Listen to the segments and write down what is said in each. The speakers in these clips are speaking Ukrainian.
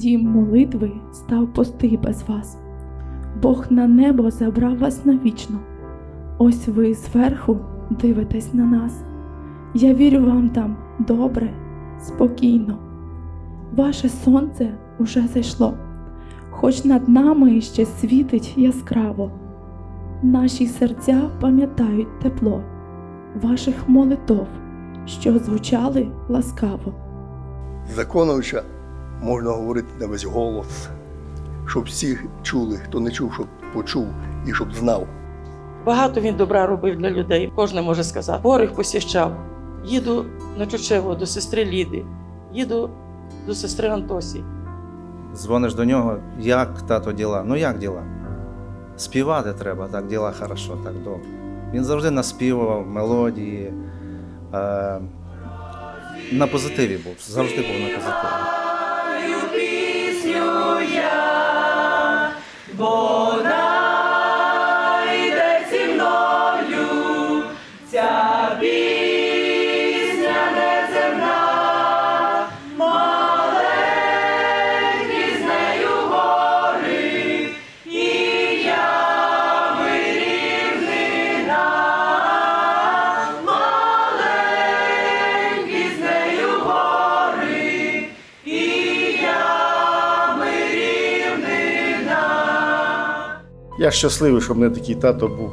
Дім молитви став пустий без вас. Бог на небо забрав вас навічно. Ось ви зверху дивитесь на нас. Я вірю вам там добре, спокійно. Ваше сонце уже зайшло, хоч над нами ще світить яскраво. Наші серця пам'ятають тепло ваших молитов, що звучали ласкаво. Законовича можна говорити на весь голос, щоб всі чули, хто не чув, щоб почув і щоб знав. Багато він добра робив для людей. Кожен може сказати. Хворих посіщав. Їду на Чучево до сестри Ліди, їду до сестри Антосі. Дзвониш до нього, як тато діла? Ну як діла? Співати треба, так діла хорошо, так добре. Він завжди наспівував мелодії. Е, на позитиві був, завжди був на позитиві. for Я щасливий, що в мене такий тато був.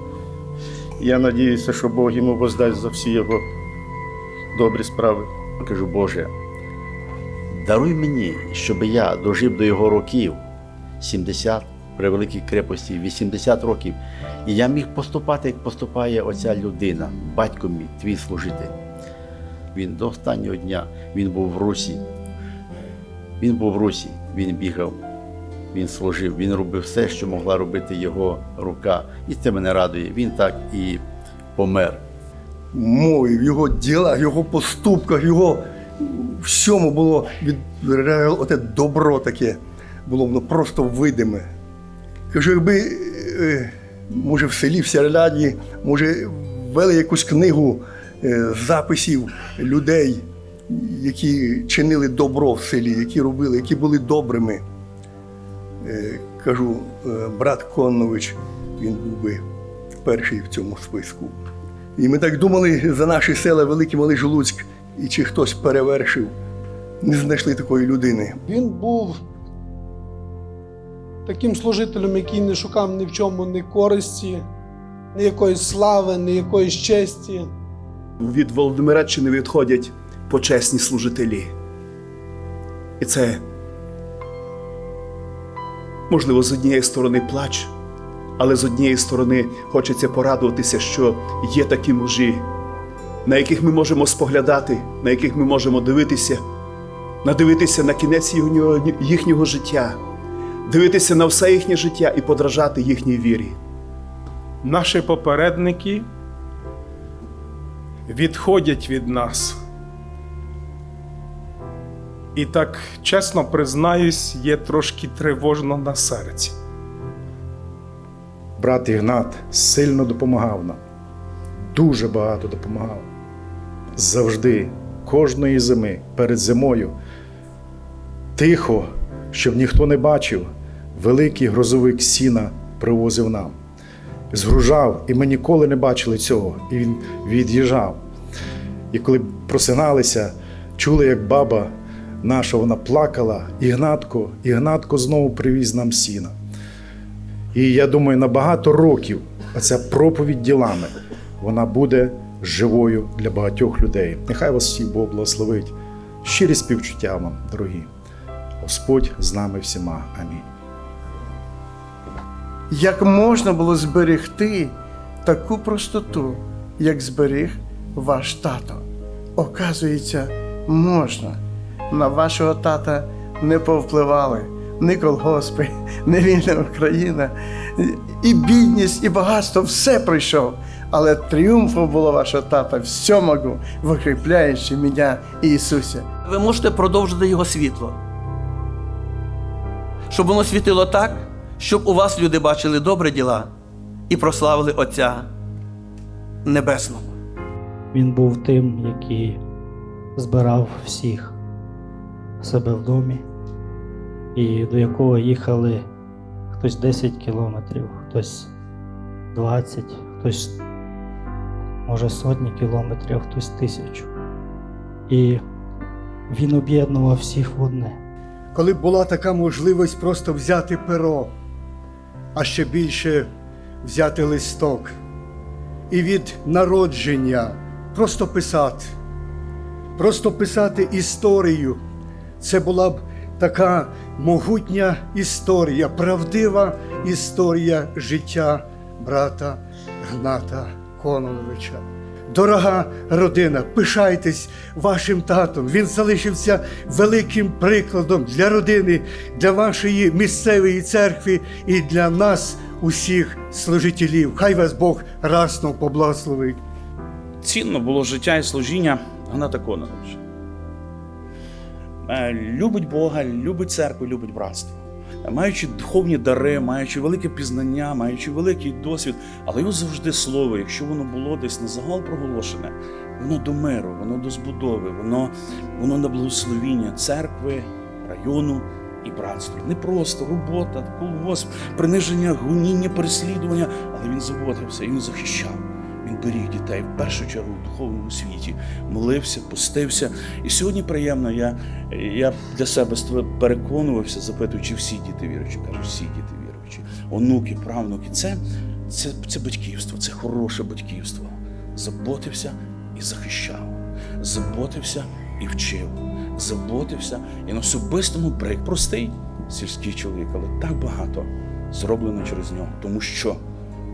Я надіюся, що Бог йому воздасть за всі його добрі справи. Кажу, Боже, даруй мені, щоб я дожив до його років 70 при великій крепості, 80 років, і я міг поступати, як поступає оця людина, батько мій, твій служитель. Він до останнього дня він був в Русі. Він був в Русі, він бігав, він служив, він робив все, що могла робити його рука. І це мене радує. Він так і помер. Мові, в його ділах, його поступках, його всьому було від оте добро таке було воно просто видиме. Кажу, якби, е, може, в селі, в Сяляді, може, ввели якусь книгу е, записів людей, які чинили добро в селі, які робили, які були добрими. Е, Кажу, е, брат Коннович, він був би перший в цьому списку. І ми так думали за наші села Великий Малий Жолуцьк, і чи хтось перевершив. Не знайшли такої людини. Він був таким служителем, який не шукав ні в чому ні користі, ні якоїсь слави, ні якоїсь честі. від Володимиреччини відходять почесні служителі. І це, можливо, з однієї сторони плач, але з однієї сторони хочеться порадуватися, що є такі мужі, на яких ми можемо споглядати, на яких ми можемо дивитися, надивитися на кінець їхнього, життя, дивитися на все їхнє життя і подражати їхній вірі. Наші попередники відходять від нас. І так, чесно признаюсь, є трошки тривожно на серці. Брат Ігнат сильно допомагав нам, дуже багато допомагав. Завжди, кожної зими, перед зимою, тихо, щоб ніхто не бачив, великий грозовик сіна привозив нам. Згружав, і ми ніколи не бачили цього. І він від'їжджав. І коли просиналися, чули, як баба наша вона плакала, Ігнатко, Ігнатко знову привіз нам сіна. І я думаю, на багато років оця проповідь ділами вона буде живою для багатьох людей. Нехай вас всіх Бог благословить. Щирі співчуття вам, дорогі. Господь з нами всіма. Амінь. Як можна було зберегти таку простоту, як зберіг ваш тато? Оказується, можна. На вашого тата не повпливали ні колгоспи, ні вільна Україна, і бідність, і багатство все прийшов. Але тріумфом було вашого тата всьому, викріпляючи мене і Ісуся. Ви можете продовжити його світло. Щоб воно світило так, щоб у вас люди бачили добрі діла і прославили Отця Небесного. Він був тим, який збирав всіх себе в домі, і до якого їхали хтось 10 кілометрів, хтось 20, хтось може сотні кілометрів, а хтось тисячу. І він об'єднував всіх в одне. коли б була така можливість просто взяти перо, а ще більше взяти листок і від народження просто писати, просто писати історію. Це була б така могутня історія, правдива історія життя брата Гната Кононовича. Дорога родина, пишайтесь вашим татом. Він залишився великим прикладом для родини, для вашої місцевої церкви і для нас, усіх служителів. Хай вас Бог расно поблагословить. цінно було життя і служіння Гната Кононовича. Е, Любить Бога, любить церкву, любить братство. Маючи духовні дари, маючи велике пізнання, маючи великий досвід, але його завжди слово, якщо воно було десь на загал проголошене, воно до миру, воно до збудови, воно, воно на благословіння церкви, району і братства. Не просто робота, колгосп, приниження, гоніння, переслідування, але він заботився він захищав. Беріг дітей в першу чергу в духовному світі, молився, постився. І сьогодні приємно, я, я для себе переконувався, запитуючи всі діти віруючі, кажу, всі діти віруючі, онуки, правнуки, це, це, це батьківство, це хороше батьківство. Заботився і захищав, заботився і вчив, заботився і на особистому брик, простий сільський чоловік, але так багато зроблено через нього, тому що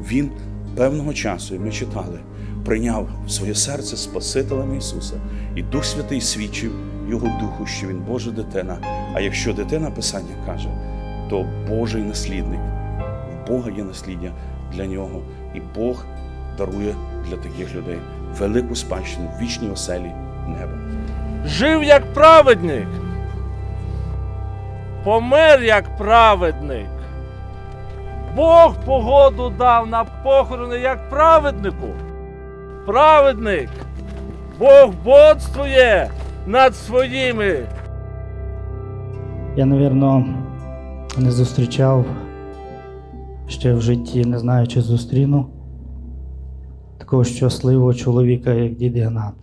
він певного часу, і ми читали, прийняв своє серце Спасителем Ісуса, і Дух Святий свідчив Його Духу, що Він Божа дитина. А якщо дитина Писання каже, то Божий наслідник. В Бога є насліддя для нього, і Бог дарує для таких людей велику спадщину в вічній оселі неба. Жив як праведник, помер як праведник. Бог погоду дав на похорони як праведнику. Праведник, Бог бодствує над своїми. Я, напевно, не зустрічав ще в житті, не знаю, чи зустріну такого щасливого чоловіка, як дід Ігнат.